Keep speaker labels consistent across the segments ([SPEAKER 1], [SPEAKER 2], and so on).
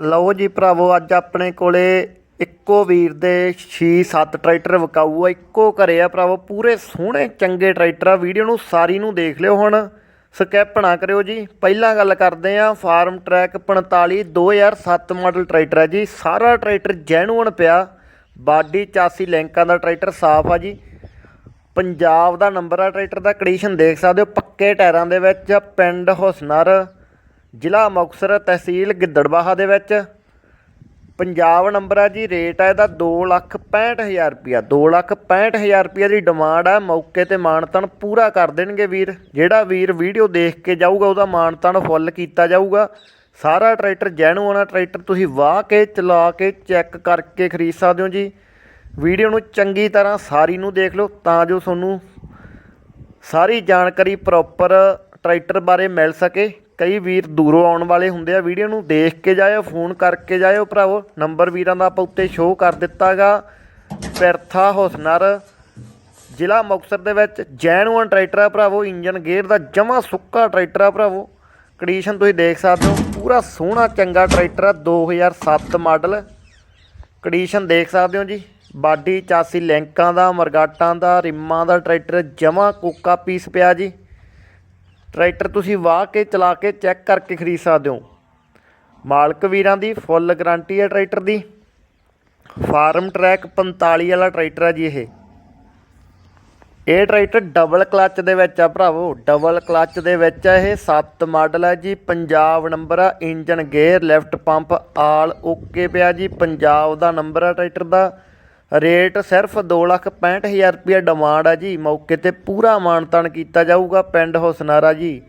[SPEAKER 1] ਲਓ ਜੀ ਭਰਾਵੋ, ਅੱਜ ਆਪਣੇ ਕੋਲੇ ਇੱਕੋ ਵੀਰ ਦੇ 6-7 ਟਰੈਕਟਰ ਵਿਕਾਊ ਆ, ਇੱਕੋ ਘਰੇ ਆ ਭਰਾਵੋ, ਪੂਰੇ ਸੋਹਣੇ, ਚੰਗੇ ਟਰੈਕਟਰ ਆ। ਵੀਡੀਓ ਨੂੰ ਸਾਰੀ ਨੂੰ ਦੇਖ ਲਿਓ ਹੁਣ, ਸਕਿਪ ਨਾ ਕਰਿਓ ਜੀ। ਪਹਿਲਾਂ ਗੱਲ ਕਰਦੇ ਆ, ਫਾਰਮ ਟਰੈਕ 45 2007 ਮਾਡਲ ਟਰੈਕਟਰ ਆ ਜੀ। ਸਾਰਾ ਟਰੈਕਟਰ ਜੈਨੂਅਨ ਪਿਆ, ਬਾਡੀ ਚਾਸੀ ਲਿੰਕਾਂ ਦਾ ਟਰੈਕਟਰ ਸਾਫ਼ ਆ ਜੀ। ਪੰਜਾਬ ਦਾ ਨੰਬਰ ਆ ਟਰੈਕਟਰ ਦਾ, ਕੰਡੀਸ਼ਨ ਦੇਖ ਸਕਦੇ ਹੋ, ਪੱਕੇ ਟਾਇਰਾਂ ਦੇ ਵਿੱਚ, ਪਿੰਡ ਹੁਸਨਰ ਜ਼ਿਲ੍ਹਾ ਮੁਕਤਸਰ ਤਹਿਸੀਲ ਗਿੱਦੜਬਾਹਾ ਦੇ ਵਿੱਚ। ਪੰਜਾਬ ਨੰਬਰ ਆ ਜੀ, ਰੇਟ ਆ ਇਹਦਾ 265000 ਰੁਪਿਆ 265000 ਰੁਪਿਆ ਦੀ ਡਿਮਾਂਡ ਆ, ਮੌਕੇ ਤੇ ਮਾਨਤਨ ਪੂਰਾ ਕਰ ਦੇਣਗੇ ਵੀਰ। ਜਿਹੜਾ ਵੀਰ ਵੀਡੀਓ ਦੇਖ ਕੇ ਜਾਊਗਾ, ਉਹਦਾ ਮਾਨਤਨ ਫੁੱਲ ਕੀਤਾ ਜਾਊਗਾ। ਸਾਰਾ ਟਰੈਕਟਰ ਜੈਨੂਅਨ ਟਰੈਕਟਰ ਤੁਸੀਂ ਵਾਹ ਕੇ, ਚਲਾ ਕੇ, ਚੈੱਕ ਕਰਕੇ ਖਰੀਦ ਸਕਦੇ ਹੋ ਜੀ। ਵੀਡੀਓ ਨੂੰ ਚੰਗੀ ਤਰ੍ਹਾਂ ਸਾਰੀ ਨੂੰ ਦੇਖ ਲਓ, ਤਾਂ ਜੋ ਤੁਹਾਨੂੰ ਸਾਰੀ ਜਾਣਕਾਰੀ ਪ੍ਰੋਪਰ ਟਰੈਕਟਰ ਬਾਰੇ ਮਿਲ ਸਕੇ। ਕਈ ਵੀਰ ਦੂਰੋਂ ਆਉਣ ਵਾਲੇ ਹੁੰਦੇ ਆ ਵੀਡੀਓ ਨੂੰ ਦੇਖ ਕੇ ਜਾਇਓ, ਫੋਨ ਕਰਕੇ ਜਾਇਓ ਭਰਾਵੋ। ਨੰਬਰ ਵੀਰਾਂ ਦਾ ਆਪਾਂ ਉੱਤੇ ਸ਼ੋਅ ਕਰ ਦਿੱਤਾਗਾ। ਪਿਰਥਾ ਹੁਸਨਰ, ਜ਼ਿਲ੍ਹਾ ਮੁਕਤਸਰ ਦੇ ਵਿੱਚ ਜੈਨੂਅਨ ਟਰੈਕਟਰ ਆ ਭਰਾਵੋ, ਇੰਜਨ ਗੇਅਰ ਦਾ ਜਮਾ ਸੁੱਕਾ ਟਰੈਕਟਰ ਆ ਭਰਾਵੋ। ਕੰਡੀਸ਼ਨ ਤੁਸੀਂ ਦੇਖ ਸਕਦੇ ਹੋ, ਪੂਰਾ ਸੋਹਣਾ ਚੰਗਾ ਟਰੈਕਟਰ ਆ 2007 ਮਾਡਲ। ਕੰਡੀਸ਼ਨ ਦੇਖ ਸਕਦੇ ਹੋ ਜੀ, ਬਾਡੀ ਚਾਸੀ ਲਿੰਕਾਂ ਦਾ, ਮਰਗਾਟਾਂ ਦਾ, ਰਿੰਮਾਂ ਦਾ ਟਰੈਕਟਰ ਜਮਾ ਕੋਕਾ ਪੀਸ ਪਿਆ ਜੀ। ਟਰੈਕਟਰ ਤੁਸੀਂ ਵਾਹ ਕੇ, ਚਲਾ ਕੇ, ਚੈੱਕ ਕਰਕੇ ਖਰੀਦ ਸਕਦੇ ਹੋ। ਮਾਲਕ ਵੀਰਾਂ ਦੀ ਫੁੱਲ ਗਾਰੰਟੀ ਹੈ ਟਰੈਕਟਰ ਦੀ। ਫਾਰਮ ਟਰੈਕ 45 ਵਾਲਾ ਟਰੈਕਟਰ ਹੈ ਜੀ ਇਹ। ਇਹ ਟਰੈਕਟਰ ਡਬਲ ਕਲੱਚ ਦੇ ਵਿੱਚ ਆ ਭਰਾਵੋ। ਡਬਲ ਕਲੱਚ ਦੇ ਵਿੱਚ ਆ ਇਹ 7 ਮਾਡਲ ਹੈ ਜੀ। ਪੰਜਾਬ ਨੰਬਰ ਆ engine gear left pump all okay ਪਿਆ ਜੀ। ਪੰਜਾਬ ਦਾ ਨੰਬਰ ਆ ਟਰੈਕਟਰ ਦਾ। ਰੇਟ ਸਿਰਫ 265000 ਰੁਪਏ ਡਿਮਾਂਡ ਆ ਜੀ। ਮੌਕੇ ਤੇ ਪੂਰਾ ਮਾਨਤਾਨ ਕੀਤਾ ਜਾਊਗਾ ਪਿੰਡ ਹੁਸਨਾਰਾ ਜੀ।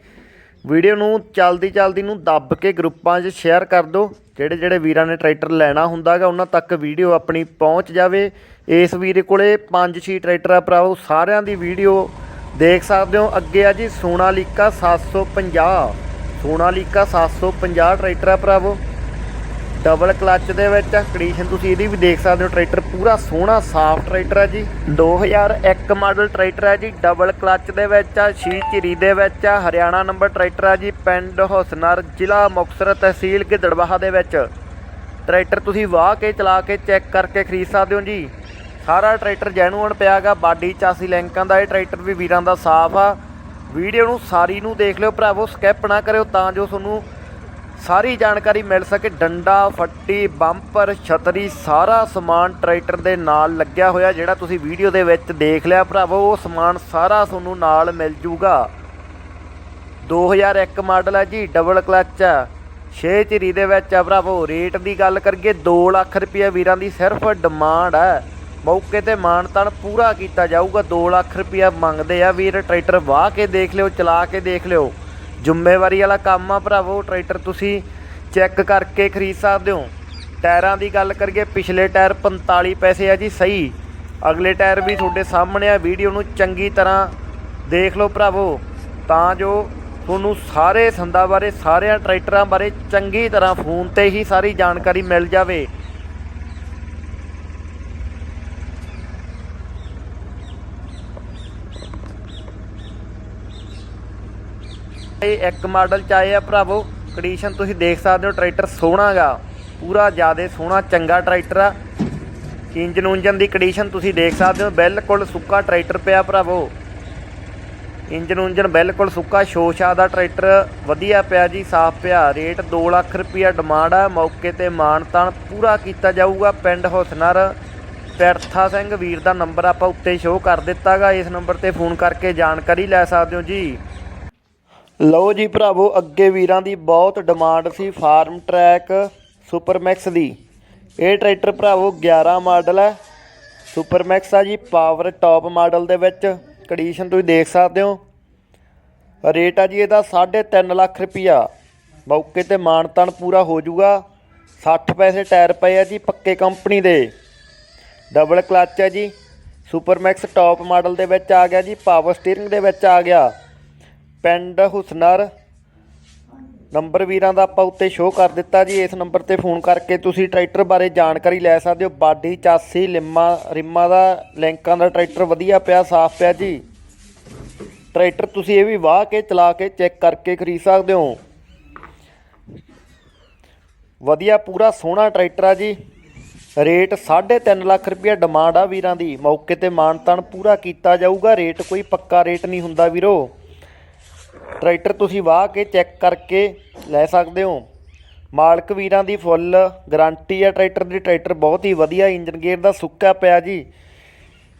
[SPEAKER 1] ਵੀਡੀਓ ਨੂੰ ਚਲਦੀ ਚਲਦੀ ਨੂੰ ਦੱਬ ਕੇ ਗਰੁੱਪਾਂ 'ਚ ਸ਼ੇਅਰ ਕਰ ਦਿਓ। ਜਿਹੜੇ ਜਿਹੜੇ ਵੀਰਾਂ ਨੇ ਟਰੈਕਟਰ ਲੈਣਾ ਹੁੰਦਾਗਾ ਉਹਨਾਂ ਤੱਕ ਵੀਡੀਓ ਆਪਣੀ ਪਹੁੰਚ ਜਾਵੇ। ਇਸ ਵੀਰ ਕੋਲੇ 5-6 ਟਰੈਕਟਰ ਆ ਭਰਾਵੋ, ਸਾਰਿਆਂ ਦੀ ਵੀਡੀਓ ਦੇਖ ਸਕਦੇ ਹੋ। ਅੱਗੇ ਆ ਜੀ ਸੋਨਾਲੀਕਾ 750 ਸੋਨਾਲੀਕਾ 750 ਟਰੈਕਟਰ ਆ ਭਰਾਵੋ। ਡਬਲ ਕਲੱਚ ਦੇ ਵਿੱਚ ਕੰਡੀਸ਼ਨ ਤੁਸੀਂ ਇਹਦੀ ਵੀ ਦੇਖ ਸਕਦੇ ਹੋ, ਟਰੈਕਟਰ ਪੂਰਾ ਸੋਹਣਾ, ਸਾਫ਼ ਟਰੈਕਟਰ ਹੈ ਜੀ। 2001 ਮਾਡਲ ਟਰੈਕਟਰ ਹੈ ਜੀ, ਡਬਲ ਕਲੱਚ ਦੇ ਵਿੱਚ ਆ ਸ਼ੀ ਝਿਰੀ ਦੇ ਵਿੱਚ ਆ, ਹਰਿਆਣਾ ਨੰਬਰ ਟਰੈਕਟਰ ਹੈ ਜੀ, ਪਿੰਡ ਹੁਸਨਰ, ਜ਼ਿਲ੍ਹਾ ਮੁਕਤਸਰ ਤਹਿਸੀਲ ਗਿੱਦੜਬਾਹਾ ਦੇ ਵਿੱਚ। ਟਰੈਕਟਰ ਤੁਸੀਂ ਵਾਹ ਕੇ ਚਲਾ ਕੇ ਚੈੱਕ ਕਰਕੇ ਖਰੀਦ ਸਕਦੇ ਹੋ ਜੀ। ਸਾਰਾ ਟਰੈਕਟਰ ਜੈਨੂਅਨ ਪਿਆਗਾ ਬਾਡੀ ਚਾਸੀ ਲਿੰਕਾਂ ਦਾ ਇਹ ਟਰੈਕਟਰ ਵੀ ਵੀਰਾਂ ਦਾ ਸਾਫ਼ ਆ। ਵੀਡੀਓ ਨੂੰ ਸਾਰੀ ਨੂੰ ਦੇਖ ਲਿਓ, ਭਰਾਵੋ ਸਕਿਪ ਨਾ ਕਰਿਓ ਤਾਂ ਜੋ ਤੁਹਾਨੂੰ ਸਾਰੀ ਜਾਣਕਾਰੀ ਮਿਲ ਸਕੇ। ਡੰਡਾ, ਫੱਟੀ, ਬੰਪਰ, ਛਤਰੀ, ਸਾਰਾ ਸਮਾਨ ਟਰੈਕਟਰ ਦੇ ਨਾਲ ਲੱਗਿਆ ਹੋਇਆ ਜਿਹੜਾ ਤੁਸੀਂ ਵੀਡੀਓ ਦੇ ਵਿੱਚ ਦੇਖ ਲਿਆ ਭਰਾਵੋ। ਉਹ ਸਮਾਨ ਸਾਰਾ ਤੁਹਾਨੂੰ ਨਾਲ ਮਿਲ ਜੂਗਾ। 2001 ਮਾਡਲ ਹੈ ਜੀ ਡਬਲ ਕਲੱਚ ਹੈ। 6 ਝਿਰੀ ਦੇ ਵਿੱਚ ਆ ਭਰਾਵੋ। ਰੇਟ ਦੀ ਗੱਲ ਕਰੀਏ 2 ਲੱਖ ਰੁਪਏ ਵੀਰਾਂ ਦੀ ਸਿਰਫ ਡਿਮਾਂਡ ਹੈ। ਮੌਕੇ ਤੇ ਮਾਨਤਨ ਪੂਰਾ ਕੀਤਾ ਜਾਊਗਾ। 2 ਲੱਖ ਰੁਪਏ ਮੰਗਦੇ ਆ ਵੀਰ। ਟਰੈਕਟਰ ਵਾਹ ਕੇ ਦੇਖ ਲਿਓ, ਚਲਾ ਕੇ ਦੇਖ ਲਿਓ। ਜ਼ਿੰਮੇਵਾਰੀ ਵਾਲਾ ਕੰਮ ਆ ਭਰਾਵੋ, ਟਰੈਕਟਰ ਤੁਸੀਂ ਚੈੱਕ ਕਰਕੇ ਖਰੀਦ ਸਕਦੇ ਹੋ। ਟਾਇਰਾਂ ਦੀ ਗੱਲ ਕਰੀਏ, ਪਿਛਲੇ ਟਾਇਰ 45 ਪੈਸੇ ਆ ਜੀ, ਸਹੀ। ਅਗਲੇ ਟਾਇਰ ਵੀ ਤੁਹਾਡੇ ਸਾਹਮਣੇ ਆ, ਵੀਡੀਓ ਨੂੰ ਚੰਗੀ ਤਰ੍ਹਾਂ ਦੇਖ ਲਓ ਭਰਾਵੋ। ਤਾਂ ਜੋ ਤੁਹਾਨੂੰ ਸਾਰੇ ਸੰਦਾਂ ਬਾਰੇ, ਸਾਰਿਆਂ ਟਰੈਕਟਰਾਂ ਬਾਰੇ ਚੰਗੀ ਤਰ੍ਹਾਂ ਫੋਨ ਤੇ ਹੀ ਸਾਰੀ ਜਾਣਕਾਰੀ ਮਿਲ ਜਾਵੇ। ਇਹ ਇੱਕ ਮਾਡਲ ਚ ਆਏ ਆ ਭਰਾਵੋ। ਕੰਡੀਸ਼ਨ ਤੁਸੀਂ ਦੇਖ ਸਕਦੇ ਹੋ, ਟਰੈਕਟਰ ਸੋਹਣਾਗਾ ਪੂਰਾ ਜਿਆਦੇ ਸੋਹਣਾ, ਚੰਗਾ ਟਰੈਕਟਰ ਆ। ਇੰਜਨ ਉਂਜਨ ਦੀ ਕੰਡੀਸ਼ਨ ਤੁਸੀਂ ਦੇਖ ਸਕਦੇ ਹੋ, ਬਿਲਕੁਲ ਸੁੱਕਾ ਟਰੈਕਟਰ ਪਿਆ ਭਰਾਵੋ। ਇੰਜਨ ਉਂਜਨ ਬਿਲਕੁਲ ਸੁੱਕਾ, ਸ਼ੋਸ਼ਾ ਦਾ ਟਰੈਕਟਰ, ਵਧੀਆ ਪਿਆ ਜੀ, ਸਾਫ਼ ਪਿਆ। ਰੇਟ 2 ਲੱਖ ਰੁਪਈਆ ਡਿਮਾਂਡ ਆ, ਮੌਕੇ ਤੇ ਮਾਨਤਾਨ ਪੂਰਾ ਕੀਤਾ ਜਾਊਗਾ ਪਿੰਡ ਹੁਸਨਰ। ਪੈਰਥਾ ਸਿੰਘ ਵੀਰ ਦਾ ਨੰਬਰ ਆਪਾਂ ਉੱਤੇ ਸ਼ੋਅ ਕਰ ਦਿੱਤਾਗਾ ਇਸ ਨੰਬਰ ਤੇ ਫੋਨ ਕਰਕੇ ਜਾਣਕਾਰੀ ਲੈ ਸਕਦੇ ਹੋ ਜੀ। ਲਓ ਜੀ ਭਰਾਵੋ, ਅੱਗੇ ਵੀਰਾਂ ਦੀ ਬਹੁਤ ਡਿਮਾਂਡ ਸੀ ਫਾਰਮ ਟਰੈਕ ਸੁਪਰਮੈਕਸ ਦੀ। ਇਹ ਟਰੈਕਟਰ ਭਰਾਵੋ 11 ਮਾਡਲ ਹੈ। ਸੁਪਰਮੈਕਸ ਆ ਜੀ ਪਾਵਰ ਟਾਪ ਮਾਡਲ ਦੇ ਵਿੱਚ। ਕੰਡੀਸ਼ਨ ਤੁਸੀਂ ਦੇਖ ਸਕਦੇ ਹੋ। ਰੇਟ ਆ ਜੀ ਇਹਦਾ 3.5 ਲੱਖ ਰੁਪਈਆ। ਮੌਕੇ ਤੇ ਮਾਨਤਨ ਪੂਰਾ ਹੋ ਜਾਊਗਾ। 60 ਪੈਸੇ ਟਾਇਰ ਪਏ ਆ ਜੀ ਪੱਕੇ ਕੰਪਨੀ ਦੇ। ਡਬਲ ਕਲੱਚ ਹੈ ਜੀ। ਸੁਪਰਮੈਕਸ ਟਾਪ ਮਾਡਲ ਦੇ ਵਿੱਚ ਆ ਗਿਆ ਜੀ ਪਾਵਰ ਸਟੀਅਰਿੰਗ ਦੇ ਵਿੱਚ ਆ ਗਿਆ। ਪਿੰਡ ਹੁਸਨਰ ਨੰਬਰ ਵੀਰਾਂ ਦਾ ਆਪਾਂ ਉੱਤੇ ਸ਼ੋਅ ਕਰ ਦਿੱਤਾ ਜੀ। ਇਸ ਨੰਬਰ ਤੇ ਫੋਨ ਕਰਕੇ ਤੁਸੀਂ ਟਰੈਕਟਰ ਬਾਰੇ ਜਾਣਕਾਰੀ ਲੈ ਸਕਦੇ ਹੋ। ਬਾਡੀ, ਚਾਸੀ, ਲਿੰਮਾ, ਰਿਮਾ ਦਾ, ਲਿੰਕਾਂ ਦਾ ਟਰੈਕਟਰ ਵਧੀਆ ਪਿਆ, ਸਾਫ਼ ਪਿਆ ਜੀ। ਟਰੈਕਟਰ ਤੁਸੀਂ ਇਹ ਵੀ ਵਾਹ ਕੇ, ਚਲਾ ਕੇ ਚੈੱਕ ਕਰਕੇ ਖਰੀਦ ਸਕਦੇ ਹੋ। ਵਧੀਆ, ਪੂਰਾ ਸੋਹਣਾ ਟਰੈਕਟਰ ਆ ਜੀ। ਰੇਟ 3.5 ਲੱਖ ਰੁਪਇਆ ਡਿਮਾਂਡ ਆ ਵੀਰਾਂ ਦੀ। ਮੌਕੇ ਤੇ ਮਾਨਤਾਨ ਪੂਰਾ ਕੀਤਾ ਜਾਊਗਾ। ਰੇਟ ਕੋਈ ਪੱਕਾ ਰੇਟ ਨਹੀਂ ਹੁੰਦਾ ਵੀਰੋ। ਟਰੈਕਟਰ ਤੁਸੀਂ ਵਾਹ ਕੇ ਚੈੱਕ ਕਰਕੇ ਲੈ ਸਕਦੇ ਹੋ। ਮਾਲਕ ਵੀਰਾਂ ਦੀ ਫੁੱਲ ਗਾਰੰਟੀ ਆ ਟਰੈਕਟਰ ਦੀ। ਟਰੈਕਟਰ ਬਹੁਤ ਹੀ ਵਧੀਆ ਇੰਜਨ ਗੇਅਰ ਦਾ ਸੁੱਕਾ ਪਿਆ ਜੀ।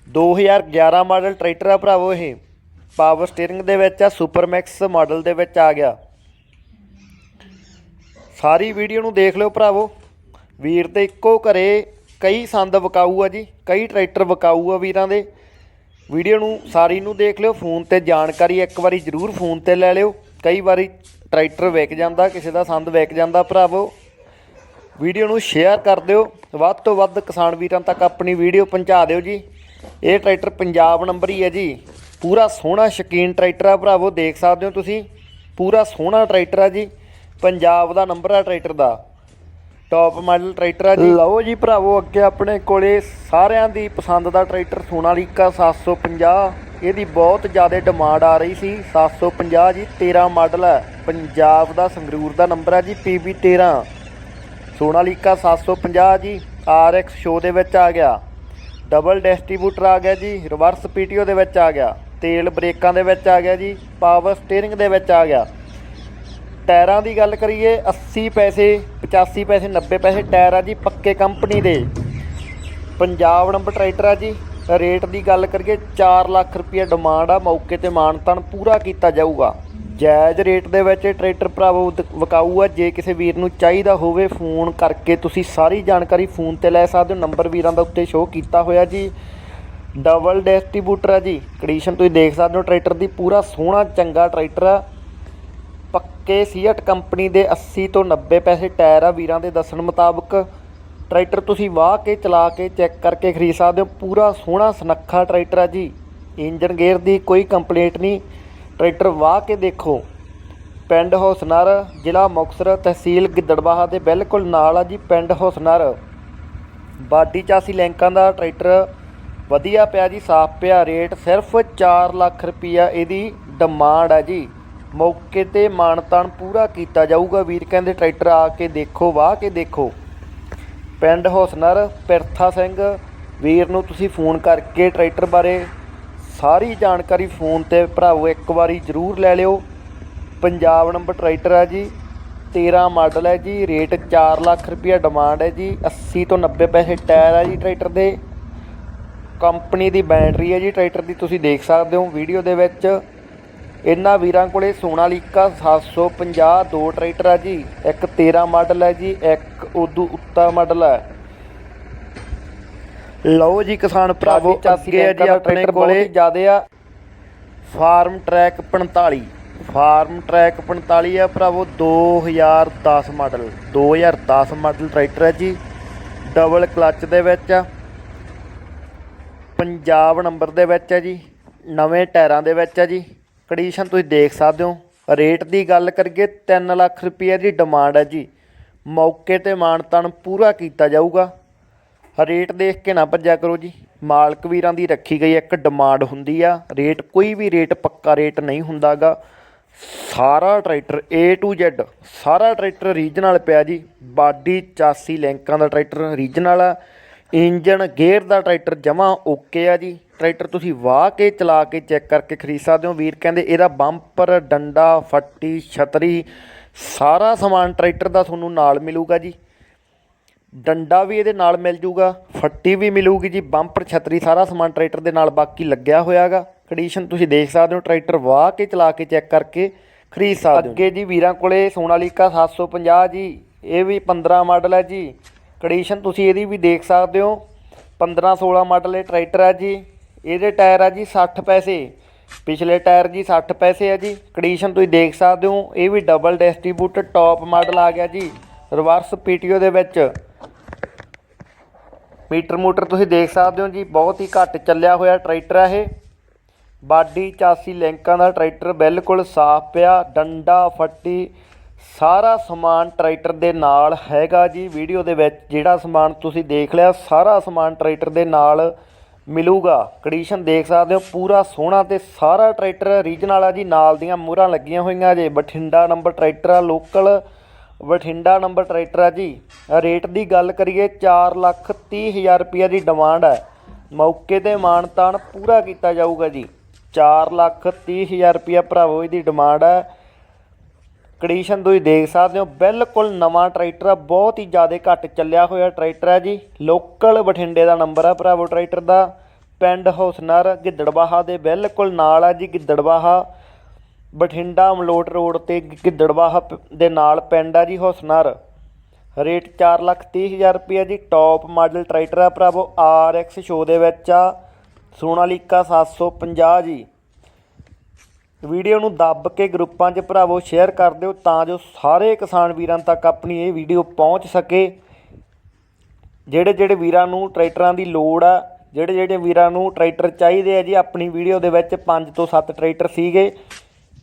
[SPEAKER 1] 2011 ਮਾਡਲ ਟਰੈਕਟਰ ਆ ਭਰਾਵੋ ਇਹ। ਪਾਵਰ ਸਟੀਅਰਿੰਗ ਦੇ ਵਿੱਚ ਆ, ਸੁਪਰਮੈਕਸ ਮਾਡਲ ਦੇ ਵਿੱਚ ਆ ਗਿਆ। ਸਾਰੀ ਵੀਡੀਓ ਨੂੰ ਦੇਖ ਲਿਓ ਭਰਾਵੋ। ਵੀਰ ਤੇ ਇੱਕੋ ਘਰੇ ਕਈ ਸੰਦ ਵਿਕਾਊ ਆ ਜੀ, ਕਈ ਟਰੈਕਟਰ ਵਿਕਾਊ ਆ ਵੀਰਾਂ ਦੇ। ਵੀਡੀਓ ਨੂੰ ਸਾਰੀ ਨੂੰ ਦੇਖ ਲਿਓ, ਫੋਨ ਤੇ ਜਾਣਕਾਰੀ ਇੱਕ ਵਾਰੀ ਜ਼ਰੂਰ ਫੋਨ ਤੇ ਲੈ ਲਿਓ। ਕਈ ਵਾਰੀ ਟਰੈਕਟਰ ਵਿਕ ਜਾਂਦਾ, ਕਿਸੇ ਦਾ ਸੰਦ ਵਿਕ ਜਾਂਦਾ ਭਰਾਵੋ। ਵੀਡੀਓ ਨੂੰ ਸ਼ੇਅਰ ਕਰ ਦਿਓ। ਵੱਧ ਤੋਂ ਵੱਧ ਕਿਸਾਨ ਵੀਰਾਂ ਤੱਕ ਆਪਣੀ ਵੀਡੀਓ ਪਹੁੰਚਾ ਦਿਓ ਜੀ। ਇਹ ਟਰੈਕਟਰ ਪੰਜਾਬ ਨੰਬਰ ਹੀ ਹੈ ਜੀ। ਪੂਰਾ ਸੋਹਣਾ ਸ਼ਕੀਨ ਟਰੈਕਟਰ ਆ ਭਰਾਵੋ, ਦੇਖ ਸਕਦੇ ਹੋ ਤੁਸੀਂ। ਪੂਰਾ ਸੋਹਣਾ ਟਰੈਕਟਰ ਆ ਜੀ। ਪੰਜਾਬ ਦਾ ਨੰਬਰ ਆ ਟਰੈਕਟਰ ਦਾ। ਟੌਪ ਮਾਡਲ ਟਰੈਕਟਰ ਆ ਜੀ। ਲਓ ਜੀ ਭਰਾਵੋ, ਅੱਗੇ ਆਪਣੇ ਕੋਲੇ ਸਾਰਿਆਂ ਦੀ ਪਸੰਦ ਦਾ ਟਰੈਕਟਰ ਸੋਨਾਲੀਕਾ 750 ਇਹਦੀ ਬਹੁਤ ਜ਼ਿਆਦਾ ਡਿਮਾਂਡ ਆ ਰਹੀ ਸੀ। 750 ਜੀ 13 ਮਾਡਲ ਹੈ ਪੰਜਾਬ ਦਾ, ਸੰਗਰੂਰ ਦਾ ਨੰਬਰ ਹੈ ਜੀ PB 13 ਸੋਨਾਲੀਕਾ 750 ਜੀ RX ਸ਼ੋ ਦੇ ਵਿੱਚ ਆ ਗਿਆ। ਡਬਲ ਡਿਸਟ੍ਰੀਬਿਊਟਰ ਆ ਗਿਆ ਜੀ ਰਿਵਰਸ PTO ਦੇ ਵਿੱਚ ਆ ਗਿਆ। ਤੇਲ ਬ੍ਰੇਕਾਂ ਦੇ ਵਿੱਚ ਆ ਗਿਆ ਜੀ ਪਾਵਰ ਸਟੀਅਰਿੰਗ ਦੇ ਵਿੱਚ ਆ ਗਿਆ। ਟਾਇਰਾਂ ਦੀ ਗੱਲ ਕਰੀਏ 80 ਪੈਸੇ 85 ਪੈਸੇ 90 ਪੈਸੇ ਟਾਇਰ ਆ ਜੀ ਪੱਕੇ ਕੰਪਨੀ ਦੇ। ਪੰਜਾਬ ਨੰਬਰ ਟਰੈਕਟਰ ਆ ਜੀ, ਰੇਟ ਦੀ ਗੱਲ ਕਰੀਏ 4 ਲੱਖ ਰੁਪਏ ਡਿਮਾਂਡ ਆ, ਮੌਕੇ ਤੇ ਮਾਨਤਾਨ ਪੂਰਾ ਕੀਤਾ ਜਾਊਗਾ। ਜਾਇਜ਼ ਰੇਟ ਦੇ ਵਿੱਚ ਇਹ ਟਰੈਕਟਰ ਭਰਾਵੋ ਦ- ਵਿਕਾਊ ਆ, ਜੇ ਕਿਸੇ ਵੀਰ ਨੂੰ ਚਾਹੀਦਾ ਹੋਵੇ, ਫੋਨ ਕਰਕੇ ਤੁਸੀਂ ਸਾਰੀ ਜਾਣਕਾਰੀ ਫੋਨ ਤੇ ਲੈ ਸਕਦੇ ਹੋ ਨੰਬਰ ਵੀਰਾਂ ਦਾ ਉੱਤੇ ਸ਼ੋਅ ਕੀਤਾ ਹੋਇਆ ਜੀ। ਡਬਲ ਡਿਸਟ੍ਰੀਬਿਊਟਰ ਆ ਜੀ, ਕੰਡੀਸ਼ਨ ਤੁਸੀਂ ਦੇਖ ਸਕਦੇ ਹੋ, ਟਰੈਕਟਰ ਦੀ ਪੂਰਾ ਸੋਹਣਾ, ਚੰਗਾ ਟਰੈਕਟਰ ਆ। ਪੱਕੇ ਸੀਟ ਕੰਪਨੀ ਦੇ 80 ਤੋਂ 90 ਪੈਸੇ ਟਾਇਰ ਆ ਵੀਰਾਂ ਦੇ ਦੱਸਣ ਮੁਤਾਬਕ ਟਰੈਕਟਰ ਤੁਸੀਂ ਵਾਹ ਕੇ, ਚਲਾ ਕੇ, ਚੈੱਕ ਕਰਕੇ ਖਰੀਦ ਸਕਦੇ ਹੋ। ਪੂਰਾ ਸੋਹਣਾ, ਸੁਨੱਖਾ ਟਰੈਕਟਰ ਆ ਜੀ। ਇੰਜਨ ਗੇਅਰ ਦੀ ਕੋਈ ਕੰਪਲੇਂਟ ਨਹੀਂ। ਟਰੈਕਟਰ ਵਾਹ ਕੇ ਦੇਖੋ। ਪਿੰਡ ਹੋਸਨਰ, ਜ਼ਿਲ੍ਹਾ ਮੁਕਤਸਰ, ਤਹਿਸੀਲ ਗਿੱਦੜਬਾਹਾ ਦੇ ਬਿਲਕੁਲ ਨਾਲ ਆ ਜੀ ਪਿੰਡ ਹੋਸਨਰ। ਬਾਡੀ ਚਾਸੀ ਲੈਂਕਾਂ ਦਾ ਟਰੈਕਟਰ ਵਧੀਆ ਪਿਆ ਜੀ, ਸਾਫ਼ ਪਿਆ, ਰੇਟ ਸਿਰਫ 4 ਲੱਖ ਰੁਪਈਆ ਇਹਦੀ ਡਿਮਾਂਡ ਹੈ ਜੀ। ਮੌਕੇ ਤੇ ਮਾਨਤਾਨ ਪੂਰਾ ਕੀਤਾ ਜਾਊਗਾ। ਵੀਰ ਕਹਿੰਦੇ, ਟਰੈਕਟਰ ਆ ਕੇ ਦੇਖੋ, ਵਾਹ ਕੇ ਦੇਖੋ। ਪਿੰਡ ਹੁਸਨਰ ਪਿਰਥਾ ਸਿੰਘ, ਵੀਰ ਨੂੰ ਤੁਸੀਂ ਫੋਨ ਕਰਕੇ ਟਰੈਕਟਰ ਬਾਰੇ ਸਾਰੀ ਜਾਣਕਾਰੀ ਫੋਨ ਤੇ ਭਰਾਵੋ, ਇੱਕ ਵਾਰੀ ਜ਼ਰੂਰ ਲੈ ਲਿਓ। ਪੰਜਾਬ ਨੰਬਰ ਟਰੈਕਟਰ ਹੈ ਜੀ 13 ਮਾਡਲ ਹੈ ਜੀ, ਰੇਟ 4 ਲੱਖ ਰੁਪਈਆ ਡਿਮਾਂਡ ਹੈ ਜੀ 80 ਤੋਂ 90 ਪੈਸੇ ਟਾਇਰ ਹੈ ਜੀ ਟਰੈਕਟਰ ਦੇ। ਕੰਪਨੀ ਦੀ ਬੈਟਰੀ ਹੈ ਜੀ, ਟਰੈਕਟਰ ਦੀ ਤੁਸੀਂ ਦੇਖ ਸਕਦੇ ਹੋ, ਵੀਡੀਓ ਦੇ ਵਿੱਚ। ਇਹਨਾਂ ਵੀਰਾਂ ਕੋਲੇ ਸੋਨਾਲੀਕਾ 750 ਦੋ ਟਰੈਕਟਰ ਆ ਜੀ ਇੱਕ 13 ਮਾਡਲ ਹੈ ਜੀ ਇੱਕ ਉਦੋਂ ਉੱਤਾ ਮਾਡਲ ਹੈ। ਲਓ ਜੀ ਕਿਸਾਨ ਭਰਾਵੋ ਅੱਗੇ ਆ ਜੀ ਆਪਣੇ ਕੋਲੇ। ਜਿਆਦੇ ਆ। ਫਾਰਮ ਟਰੈਕ 45 ਫਾਰਮ ਟਰੈਕ 45 ਆ ਭਰਾਵੋ 2010 ਮਾਡਲ। 2010 ਮਾਡਲ ਟਰੈਕਟਰ ਹੈ ਜੀ। ਡਬਲ ਕਲੱਚ ਦੇ ਵਿੱਚ ਆ। ਪੰਜਾਬ ਨੰਬਰ ਦੇ ਵਿੱਚ ਹੈ ਜੀ। ਨਵੇਂ ਟਾਇਰਾਂ ਦੇ ਵਿੱਚ ਹੈ ਜੀ। ਕੰਡੀਸ਼ਨ ਤੁਸੀਂ ਦੇਖ ਸਕਦੇ ਹੋ। ਰੇਟ ਦੀ ਗੱਲ ਕਰੀਏ 3 ਲੱਖ ਰੁਪਏ ਦੀ ਡਿਮਾਂਡ ਹੈ ਜੀ। ਮੌਕੇ ਤੇ ਮਾਨਤਾਨ ਪੂਰਾ ਕੀਤਾ ਜਾਊਗਾ। ਰੇਟ ਦੇਖ ਕੇ ਨਾ ਭੱਜਿਆ ਕਰੋ ਜੀ। ਮਾਲਕ ਵੀਰਾਂ ਦੀ ਰੱਖੀ ਗਈ ਇੱਕ ਡਿਮਾਂਡ ਹੁੰਦੀ ਆ। ਰੇਟ, ਕੋਈ ਵੀ ਰੇਟ ਪੱਕਾ ਰੇਟ ਨਹੀਂ ਹੁੰਦਾਗਾ। ਸਾਰਾ ਟਰੈਕਟਰ A to Z, ਸਾਰਾ ਟਰੈਕਟਰ ਰੀਜਨਲ ਪਿਆ ਜੀ। ਬਾਡੀ 84 ਲਿੰਕਾਂ ਦਾ ਟਰੈਕਟਰ ਰੀਜਨਲ ਆ। ਇੰਜਨ ਗੇਅਰ ਦਾ ਟਰੈਕਟਰ ਜਮਾ ਓਕੇ ਆ ਜੀ। ਟਰੈਕਟਰ ਤੁਸੀਂ ਵਾਹ ਕੇ ਚਲਾ ਕੇ ਚੈੱਕ ਕਰਕੇ ਖਰੀਦ ਸਕਦੇ ਹੋ। ਵੀਰ ਕਹਿੰਦੇ ਇਹਦਾ ਬੰਪਰ, ਡੰਡਾ, ਫੱਟੀ, ਛਤਰੀ, ਸਾਰਾ ਸਮਾਨ ਟਰੈਕਟਰ ਦਾ ਤੁਹਾਨੂੰ ਨਾਲ ਮਿਲੂਗਾ ਜੀ। ਡੰਡਾ ਵੀ ਇਹਦੇ ਨਾਲ ਮਿਲ ਜੂਗਾ, ਫੱਟੀ ਵੀ ਮਿਲੂਗੀ ਜੀ, ਬੰਪਰ, ਛਤਰੀ, ਸਾਰਾ ਸਮਾਨ ਟਰੈਕਟਰ ਦੇ ਨਾਲ ਬਾਕੀ ਲੱਗਿਆ ਹੋਇਆਗਾ। ਕੰਡੀਸ਼ਨ ਤੁਸੀਂ ਦੇਖ ਸਕਦੇ ਹੋ, ਟਰੈਕਟਰ ਵਾਹ ਕੇ ਚਲਾ ਕੇ ਚੈੱਕ ਕਰਕੇ ਖਰੀਦ ਸਕਦੇ ਹੋ। ਅੱਗੇ ਜੀ ਵੀਰਾਂ ਕੋਲੇ ਸੋਨਾਲੀਕਾ 750 ਜੀ, ਇਹ ਵੀ 15 ਮਾਡਲ ਹੈ ਜੀ। ਕੰਡੀਸ਼ਨ ਤੁਸੀਂ ਇਹਦੀ ਵੀ ਦੇਖ ਸਕਦੇ ਹੋ 15 16 ਮਾਡਲ ਇਹ ਟਰੈਕਟਰ ਹੈ ਜੀ। ਇਹਦੇ ਟਾਇਰ ਆ ਜੀ 60 ਪੈਸੇ। ਪਿਛਲੇ ਟਾਇਰ ਜੀ 60 ਪੈਸੇ ਆ ਜੀ। ਕੰਡੀਸ਼ਨ ਤੁਸੀਂ ਦੇਖ ਸਕਦੇ ਹੋ, ਇਹ ਵੀ ਡਬਲ ਡਿਸਟ੍ਰੀਬਿਊਟਰ ਟੌਪ ਮਾਡਲ ਆ ਗਿਆ ਜੀ ਰਿਵਰਸ ਪੀਟੀਓ ਦੇ ਵਿੱਚ। ਮੀਟਰ ਮੋਟਰ ਤੁਸੀਂ ਦੇਖ ਸਕਦੇ ਹੋ ਜੀ, ਬਹੁਤ ਹੀ ਘੱਟ ਚੱਲਿਆ ਹੋਇਆ ਟਰੈਕਟਰ ਆ ਇਹ। ਬਾਡੀ 84 ਲਿੰਕਾਂ ਦਾ ਟਰੈਕਟਰ ਬਿਲਕੁਲ ਸਾਫ਼ ਪਿਆ, ਡੰਡਾ, ਫੱਟੀ, ਸਾਰਾ ਸਮਾਨ ਟਰੈਕਟਰ ਦੇ ਨਾਲ ਹੈਗਾ ਜੀ। ਵੀਡੀਓ ਦੇ ਵਿੱਚ ਜਿਹੜਾ ਸਮਾਨ ਤੁਸੀਂ ਦੇਖ ਲਿਆ, ਸਾਰਾ ਸਮਾਨ ਟਰੈਕਟਰ ਦੇ ਨਾਲ ਮਿਲੂਗਾ। ਕੰਡੀਸ਼ਨ ਦੇਖ ਸਕਦੇ ਹੋ, ਪੂਰਾ ਸੋਹਣਾ ਤੇ ਸਾਰਾ ਟਰੈਕਟਰ ਰੀਜਨਲ ਆ ਜੀ, ਨਾਲ ਦੀਆਂ ਮੂਹਰਾਂ ਲੱਗੀਆਂ ਹੋਈਆਂ ਜੇ। ਬਠਿੰਡਾ ਨੰਬਰ ਟਰੈਕਟਰ ਆ ਲੋਕਲ ਬਠਿੰਡਾ ਨੰਬਰ ਟਰੈਕਟਰ ਆ ਜੀ। ਰੇਟ ਦੀ ਗੱਲ ਕਰੀਏ 4 ਲੱਖ 30 ਹਜ਼ਾਰ ਰੁਪਈਆ ਦੀ ਡਿਮਾਂਡ ਹੈ ਮੌਕੇ ਤੇ ਮਾਨਤਾਨ ਪੂਰਾ ਕੀਤਾ ਜਾਊਗਾ ਜੀ। 4 ਲੱਖ 30 ਹਜ਼ਾਰ ਰੁਪਈਆ ਭਰਾਵੋ, ਇਹਦੀ ਡਿਮਾਂਡ ਹੈ ਕੰਡੀਸ਼ਨ ਤੁਸੀਂ ਦੇਖ ਸਕਦੇ ਹੋ, ਬਿਲਕੁਲ ਨਵਾਂ ਟਰੈਕਟਰ ਆ, ਬਹੁਤ ਹੀ ਜ਼ਿਆਦਾ ਘੱਟ ਚੱਲਿਆ ਹੋਇਆ ਟਰੈਕਟਰ ਹੈ ਜੀ। ਲੋਕਲ ਬਠਿੰਡੇ ਦਾ ਨੰਬਰ ਆ ਭਰਾਵੋ ਟਰੈਕਟਰ ਦਾ, ਪਿੰਡ ਹੁਸਨਰ ਗਿੱਦੜਬਾਹਾ ਦੇ ਬਿਲਕੁਲ ਨਾਲ ਆ ਜੀ ਗਿੱਦੜਬਾਹਾ ਬਠਿੰਡਾ ਮਲੋਟ ਰੋਡ ਤੇ ਗਿੱਦੜਬਾਹਾ ਪ- ਦੇ ਨਾਲ ਪਿੰਡ ਆ ਜੀ ਹੁਸਨਰ। ਰੇਟ 4 ਲੱਖ 30 ਹਜ਼ਾਰ ਰੁਪਏ ਜੀ ਟੌਪ ਮਾਡਲ ਟਰੈਕਟਰ ਆ ਭਰਾਵੋ RX ਸ਼ੋ ਦੇ ਵਿੱਚ ਆ, ਸੋਨਾਲੀਕਾ 750 ਜੀ। ਵੀਡੀਓ ਨੂੰ ਦੱਬ ਕੇ ਗਰੁੱਪਾਂ 'ਚ ਭਰਾਵੋ ਸ਼ੇਅਰ ਕਰ ਦਿਓ ਤਾਂ ਜੋ ਸਾਰੇ ਕਿਸਾਨ ਵੀਰਾਂ ਤੱਕ ਆਪਣੀ ਇਹ ਵੀਡੀਓ ਪਹੁੰਚ ਸਕੇ। ਜਿਹੜੇ ਜਿਹੜੇ ਵੀਰਾਂ ਨੂੰ ਟਰੈਕਟਰਾਂ ਦੀ ਲੋੜ ਆ, ਜਿਹੜੇ ਜਿਹੜੇ ਵੀਰਾਂ ਨੂੰ ਟਰੈਕਟਰ ਚਾਹੀਦੇ ਆ ਜੀ, ਆਪਣੀ ਵੀਡੀਓ ਦੇ ਵਿੱਚ 5 ਤੋਂ 7 ਟਰੈਕਟਰ ਸੀਗੇ।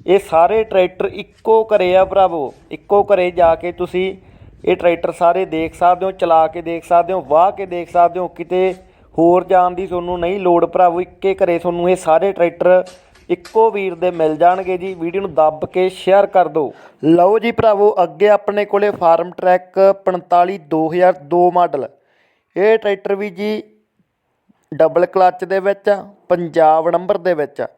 [SPEAKER 1] ਇਹ ਸਾਰੇ ਟਰੈਕਟਰ ਇੱਕੋ ਘਰੇ ਆ ਭਰਾਵੋ, ਇੱਕੋ ਘਰੇ ਜਾ ਕੇ ਤੁਸੀਂ ਇਹ ਟਰੈਕਟਰ ਸਾਰੇ ਦੇਖ ਸਕਦੇ ਹੋ, ਚਲਾ ਕੇ ਦੇਖ ਸਕਦੇ ਹੋ, ਵਾਹ ਕੇ ਦੇਖ ਸਕਦੇ ਹੋ, ਕਿਤੇ ਹੋਰ ਜਾਣ ਦੀ ਤੁਹਾਨੂੰ ਨਹੀਂ ਲੋੜ ਭਰਾਵੋ, ਇੱਕੇ ਘਰੇ ਤੁਹਾਨੂੰ ਇਹ ਸਾਰੇ ਟਰੈਕਟਰ ਇੱਕੋ ਵੀਰ ਦੇ ਮਿਲ ਜਾਣਗੇ ਜੀ। ਵੀਡੀਓ ਨੂੰ ਦੱਬ ਕੇ ਸ਼ੇਅਰ ਕਰ ਦਿਓ। ਲਓ ਜੀ ਭਰਾਵੋ, ਅੱਗੇ ਆਪਣੇ ਕੋਲੇ ਫਾਰਮ ਟਰੈਕ 45 2002 ਮਾਡਲ। ਇਹ ਟਰੈਕਟਰ ਵੀ ਜੀ ਡਬਲ ਕਲੱਚ ਦੇ ਵਿੱਚ ਆ, ਪੰਜਾਬ ਨੰਬਰ ਦੇ ਵਿੱਚ ਆ।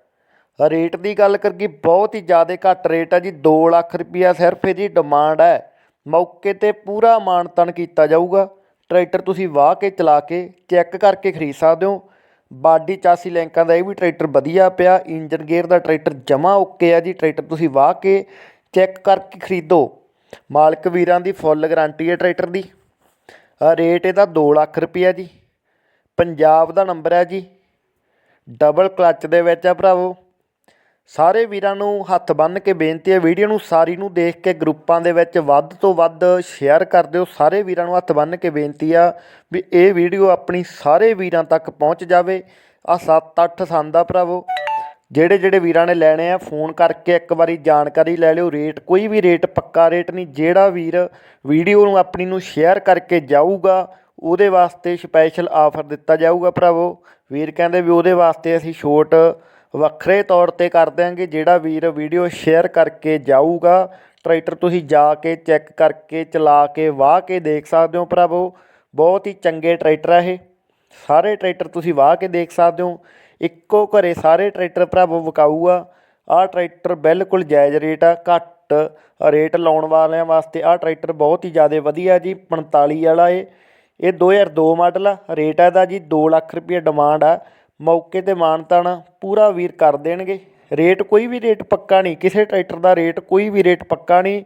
[SPEAKER 1] ਰੇਟ ਦੀ ਗੱਲ ਕਰੀਏ, ਬਹੁਤ ਹੀ ਜ਼ਿਆਦਾ ਘੱਟ ਰੇਟ ਆ ਜੀ। 2 ਲੱਖ ਰੁਪਈਆ ਸਿਰਫ ਇਹਦੀ ਡਿਮਾਂਡ ਹੈ ਮੌਕੇ ਤੇ ਪੂਰਾ ਮਾਨਤਨ ਕੀਤਾ ਜਾਊਗਾ। ਟਰੈਕਟਰ ਤੁਸੀਂ ਵਾਹ ਕੇ, ਚਲਾ ਕੇ ਚੈੱਕ ਕਰਕੇ ਖਰੀਦ ਸਕਦੇ ਹੋ। ਬਾਡੀ ਚਾਸੀ ਲੈਂਕਾਂ ਦਾ ਇਹ ਵੀ ਟਰੈਕਟਰ ਵਧੀਆ ਪਿਆ, ਇੰਜਨ ਗੇਅਰ ਦਾ ਟਰੈਕਟਰ ਜਮਾ ਓਕੇ ਆ ਜੀ, ਟਰੈਕਟਰ ਤੁਸੀਂ ਵਾਹ ਕੇ ਚੈੱਕ ਕਰਕੇ ਖਰੀਦੋ। ਮਾਲਕ ਵੀਰਾਂ ਦੀ ਫੁੱਲ ਗਾਰੰਟੀ ਹੈ ਟਰੈਕਟਰ ਦੀ। ਰੇਟ ਇਹਦਾ 2 ਲੱਖ ਰੁਪਈਆ ਜੀ। ਪੰਜਾਬ ਦਾ ਨੰਬਰ ਹੈ ਜੀ। ਡਬਲ ਕਲੱਚ ਦੇ ਵਿੱਚ ਆ ਭਰਾਵੋ। ਸਾਰੇ ਵੀਰਾਂ ਨੂੰ ਹੱਥ ਬੰਨ੍ਹ ਕੇ ਬੇਨਤੀ ਹੈ, ਵੀਡੀਓ ਨੂੰ ਸਾਰੀ ਨੂੰ ਦੇਖ ਕੇ ਗਰੁੱਪਾਂ ਦੇ ਵਿੱਚ ਵੱਧ ਤੋਂ ਵੱਧ ਸ਼ੇਅਰ ਕਰ ਦਿਓ। ਸਾਰੇ ਵੀਰਾਂ ਨੂੰ ਹੱਥ ਬੰਨ੍ਹ ਕੇ ਬੇਨਤੀ ਆ ਵੀ ਇਹ ਵੀਡੀਓ ਆਪਣੀ ਸਾਰੇ ਵੀਰਾਂ ਤੱਕ ਪਹੁੰਚ ਜਾਵੇ। ਆ 7-8 ਸੰਦ ਆ ਭਰਾਵੋ। ਜਿਹੜੇ ਜਿਹੜੇ ਵੀਰਾਂ ਨੇ ਲੈਣੇ ਆ, ਫੋਨ ਕਰਕੇ ਇੱਕ ਵਾਰੀ ਜਾਣਕਾਰੀ ਲੈ ਲਿਓ। ਰੇਟ ਕੋਈ ਵੀ ਰੇਟ, ਪੱਕਾ ਰੇਟ ਨਹੀਂ। ਜਿਹੜਾ ਵੀਰ ਵੀਡੀਓ ਨੂੰ ਆਪਣੀ ਨੂੰ ਸ਼ੇਅਰ ਕਰਕੇ ਜਾਊਗਾ, ਉਹਦੇ ਵਾਸਤੇ ਸਪੈਸ਼ਲ ਆਫਰ ਦਿੱਤਾ ਜਾਊਗਾ ਭਰਾਵੋ। ਵੀਰ ਕਹਿੰਦੇ ਵੀ ਉਹਦੇ ਵਾਸਤੇ ਅਸੀਂ ਛੋਟ ਵੱਖਰੇ ਤੌਰ ਤੇ ਕਰ ਦਿਆਂਗੇ। ਜਿਹੜਾ ਵੀਰ ਵੀਡੀਓ ਸ਼ੇਅਰ ਕਰਕੇ ਜਾਊਗਾ, ਟਰੈਕਟਰ ਤੁਸੀਂ ਜਾ ਕੇ ਚੈੱਕ ਕਰਕੇ, ਚਲਾ ਕੇ, ਵਾਹ ਕੇ ਦੇਖ ਸਕਦੇ ਹੋ ਭਰਾਵੋ। ਬਹੁਤ ਹੀ ਚੰਗੇ ਟਰੈਕਟਰ ਆ ਇਹ। ਸਾਰੇ ਟਰੈਕਟਰ ਤੁਸੀਂ ਵਾਹ ਕੇ ਦੇਖ ਸਕਦੇ ਹੋ। ਇੱਕੋ ਘਰੇ ਸਾਰੇ ਟਰੈਕਟਰ ਭਰਾਵੋ ਵਿਕਾਊ ਆ ਆਹ ਟਰੈਕਟਰ ਬਿਲਕੁਲ ਜਾਇਜ਼ ਰੇਟ ਆ। ਘੱਟ ਰੇਟ ਲਾਉਣ ਵਾਲਿਆਂ ਵਾਸਤੇ ਆਹ ਟਰੈਕਟਰ ਬਹੁਤ ਹੀ ਜ਼ਿਆਦਾ ਵਧੀਆ ਜੀ 45 ਵਾਲਾ ਏ ਇਹ 2002 ਮਾਡਲ ਆ। ਰੇਟ ਆ ਇਹਦਾ ਜੀ 2 ਲੱਖ ਰੁਪਏ ਡਿਮਾਂਡ ਆ। ਮੌਕੇ ਤੇ ਮਾਨਤਾਨ ਪੂਰਾ ਵੀਰ ਕਰ ਦੇਣਗੇ। ਰੇਟ ਕੋਈ ਵੀ ਰੇਟ ਪੱਕਾ ਨਹੀਂ। ਕਿਸੇ ਟਰੈਕਟਰ ਦਾ ਰੇਟ ਕੋਈ ਵੀ ਰੇਟ ਪੱਕਾ ਨਹੀਂ।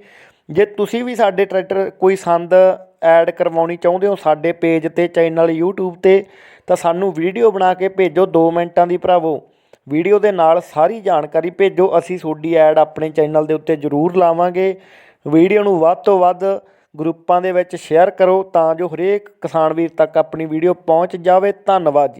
[SPEAKER 1] ਜੇ ਤੁਸੀਂ ਵੀ ਸਾਡੇ ਟਰੈਕਟਰ ਕੋਈ ਸੰਦ ਐਡ ਕਰਵਾਉਣੀ ਚਾਹੁੰਦੇ ਹੋ ਸਾਡੇ ਪੇਜ ਤੇ, ਚੈਨਲ YouTube ਤੇ, ਤਾਂ ਸਾਨੂੰ ਵੀਡੀਓ ਬਣਾ ਕੇ ਭੇਜੋ 2 ਮਿੰਟਾਂ ਦੀ ਭਰਾਵੋ। ਵੀਡੀਓ ਦੇ ਨਾਲ ਸਾਰੀ ਜਾਣਕਾਰੀ ਭੇਜੋ। ਅਸੀਂ ਤੁਹਾਡੀ ਐਡ ਆਪਣੇ ਚੈਨਲ ਦੇ ਉੱਤੇ ਜ਼ਰੂਰ ਲਾਵਾਂਗੇ। ਵੀਡੀਓ ਨੂੰ ਵੱਧ ਤੋਂ ਵੱਧ ਗਰੁੱਪਾਂ ਦੇ ਵਿੱਚ ਸ਼ੇਅਰ ਕਰੋ ਤਾਂ ਜੋ ਹਰੇਕ ਕਿਸਾਨ ਵੀਰ ਤੱਕ ਆਪਣੀ ਵੀਡੀਓ ਪਹੁੰਚ ਜਾਵੇ। ਧੰਨਵਾਦ ਜੀ।